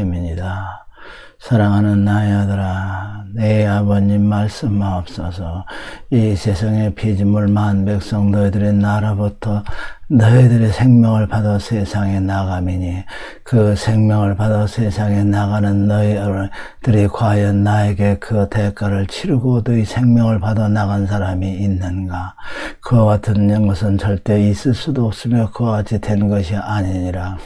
됨이니라. 사랑하는 나의 아들아, 내 아버님 말씀하옵소서. 이 세상의 피조물 만 백성 너희들의 나라부터 너희들의 생명을 받아 세상에 나가미니 그 생명을 받아 세상에 나가는 너희들이 과연 나에게 그 대가를 치르고 너희 생명을 받아 나간 사람이 있는가? 그와 같은 것은 절대 있을 수도 없으며 그와 같이 된 것이 아니니라.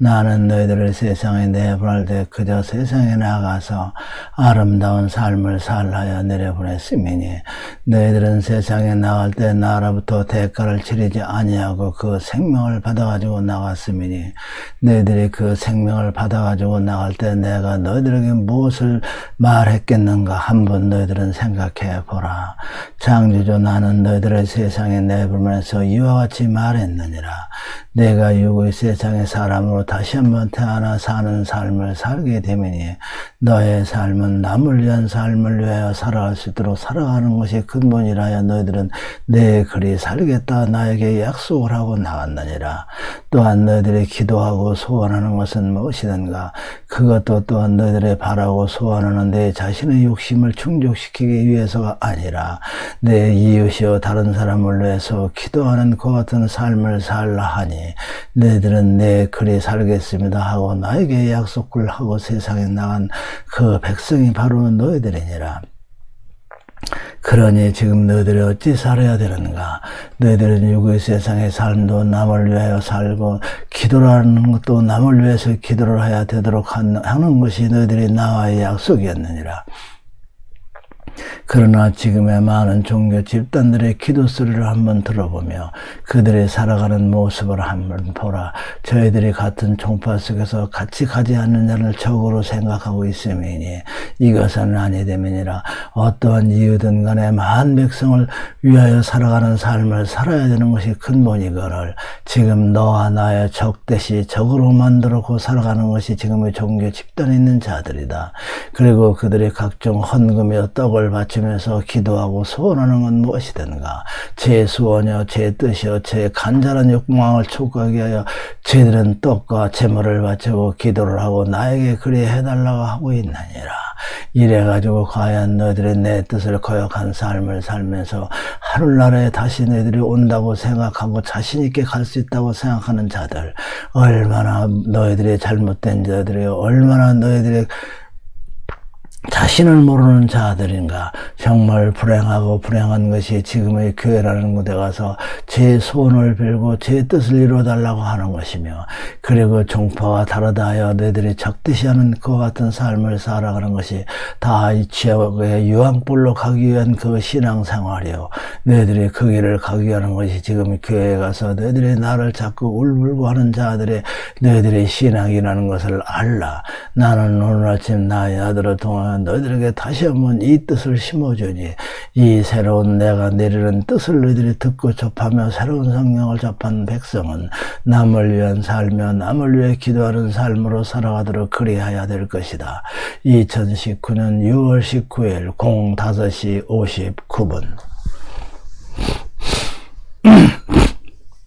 나는 너희들을 세상에 내보낼 때 그저 세상에 나가서 아름다운 삶을 살하여 내려보냈음이니 너희들은 세상에 나갈 때 나로부터 대가를 치르지 아니하고 그 생명을 받아가지고 나갔음이니 너희들이 그 생명을 받아가지고 나갈 때 내가 너희들에게 무엇을 말했겠는가 한번 너희들은 생각해 보라. 창조주 나는 너희들을 세상에 내보면서 이와 같이 말했느니라. 내가 유고의 세상의 사람으로 다시 한번 태어나 사는 삶을 살게 되면이 너의 삶은 남을 위한 삶을 위하여 살아갈 수 있도록 살아가는 것이 근본이라여 너희들은 내 글이 살겠다 나에게 약속을 하고 나갔느니라. 또한 너희들이 기도하고 소원하는 것은 무엇이든가 그것도 또한 너희들의 바라고 소원하는 내 자신의 욕심을 충족시키기 위해서가 아니라 내 이웃이요 다른 사람을 위해서 기도하는 그 같은 삶을 살라 하니 너희들은 내 글이 살 겠습니다 하고 나에게 약속을 하고 세상에 나간 그 백성이 바로 너희들이니라. 그러니 지금 너희들이 어찌 살아야 되는가? 너희들은 유구의 세상의 삶도 남을 위하여 살고 기도를 하는 것도 남을 위해서 기도를 해야 되도록 하는 것이 너희들이 나와의 약속이었느니라. 그러나 지금의 많은 종교 집단들의 기도 소리를 한번 들어보며 그들이 살아가는 모습을 한번 보라. 저희들이 같은 총파 속에서 같이 가지 않느냐를 적으로 생각하고 있음이니 이것은 아니됨이니라. 어떠한 이유든 간에 만 백성을 위하여 살아가는 삶을 살아야 되는 것이 근본이거늘 지금 너와 나의 적 대시 적으로 만들어고 살아가는 것이 지금의 종교 집단에 있는 자들이다. 그리고 그들이 각종 헌금이여 떡을 바치면서 기도하고 소원하는 건 무엇이든가. 제 소원이여 제 뜻이여 제 간절한 욕망을 촉구하게 하여 저들은 떡과 재물을 바치고 기도를 하고 나에게 그리 해달라고 하고 있느니라. 이래가지고 과연 너희들이 내 뜻을 거역한 삶을 살면서 하루날에 다시 너희들이 온다고 생각하고 자신있게 갈 수 있다고 생각하는 자들 얼마나 너희들이 잘못된 자들이 얼마나 너희들이 자신을 모르는 자들인가? 정말 불행하고 불행한 것이 지금의 교회라는 곳에 가서 제 소원을 빌고 제 뜻을 이루어달라고 하는 것이며 그리고 종파와 다르다 하여 너희들이 적듯이 하는 그와 같은 삶을 살아가는 것이 다 이 지역의 유황불로 가기 위한 그 신앙생활이요. 너희들이 그 길을 가기 위한 것이 지금 교회에 가서 너희들이 나를 자꾸 울불고 하는 자들의 너희들의 신앙이라는 것을 알라. 나는 오늘 아침 나의 아들을 통하 여 너희들에게 다시 한번 이 뜻을 심어주니 이 새로운 내가 내리는 뜻을 너희들이 듣고 접하며 새로운 성령을 접한 백성은 남을 위한 삶며 남을 위해 기도하는 삶으로 살아가도록 그리하여야 될 것이다. 2019년 6월 19일 05시 59분